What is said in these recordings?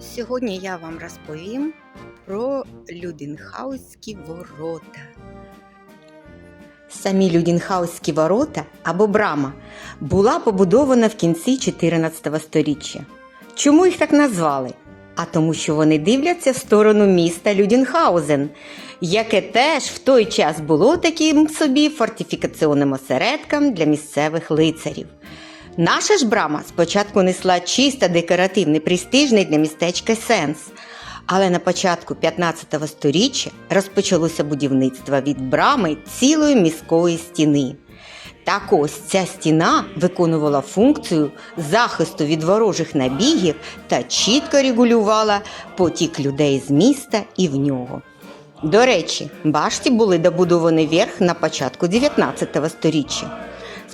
Сьогодні я вам розповім про Людінхаузькі ворота. Самі Людінхаузькі ворота або брама була побудована в кінці 14 століття. Чому їх так назвали? А тому, що вони дивляться в сторону міста Людінхаузен, яке теж в той час було таким собі фортифікаційним осередком для місцевих лицарів. Наша ж брама спочатку несла чисто декоративний престижний для містечка сенс. Але на початку 15 століття розпочалося будівництво від брами цілої міської стіни. Так ось ця стіна виконувала функцію захисту від ворожих набігів та чітко регулювала потік людей з міста і в нього. До речі, башті були добудовані верх на початку 19 століття.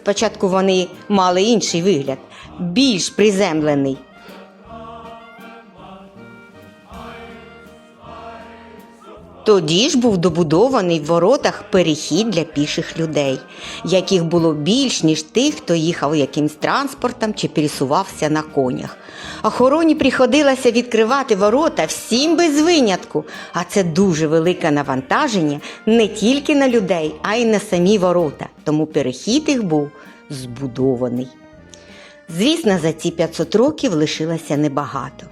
Спочатку вони мали інший вигляд, більш приземлений. Тоді ж був добудований в воротах перехід для піших людей, яких було більш, ніж тих, хто їхав якимсь транспортом чи пересувався на конях. Охороні приходилося відкривати ворота всім без винятку, а це дуже велике навантаження не тільки на людей, а й на самі ворота, тому перехід їх був збудований. Звісно, за ці 500 років лишилося небагато.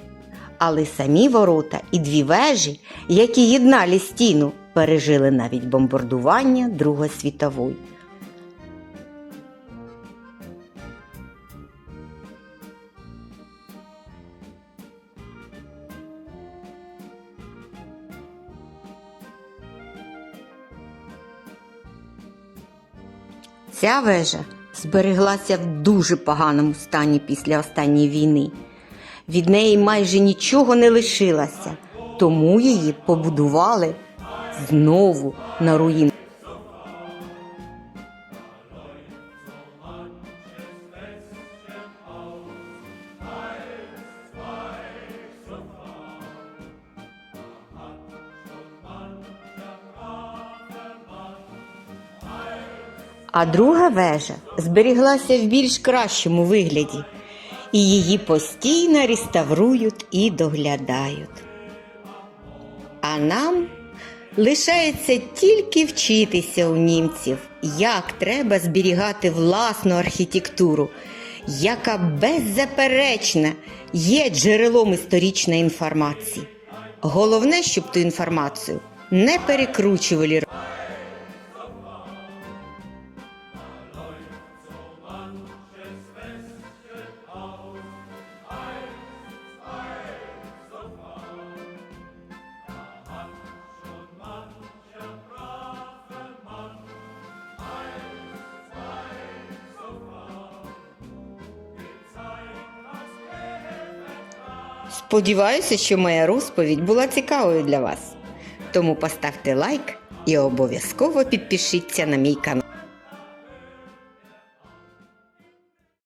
Але самі ворота і дві вежі, які єднали стіну, пережили навіть бомбардування Другої світової. Ця вежа збереглася в дуже поганому стані після останньої війни. Від неї майже нічого не лишилося, тому її побудували знову на руїнах. А друга вежа зберіглася в більш кращому вигляді, і її постійно реставрують і доглядають. А нам лишається тільки вчитися у німців, як треба зберігати власну архітектуру, яка беззаперечно є джерелом історичної інформації. Головне, щоб ту інформацію не перекручували. Сподіваюся, що моя розповідь була цікавою для вас. Тому поставте лайк і обов'язково підпишіться на мій канал.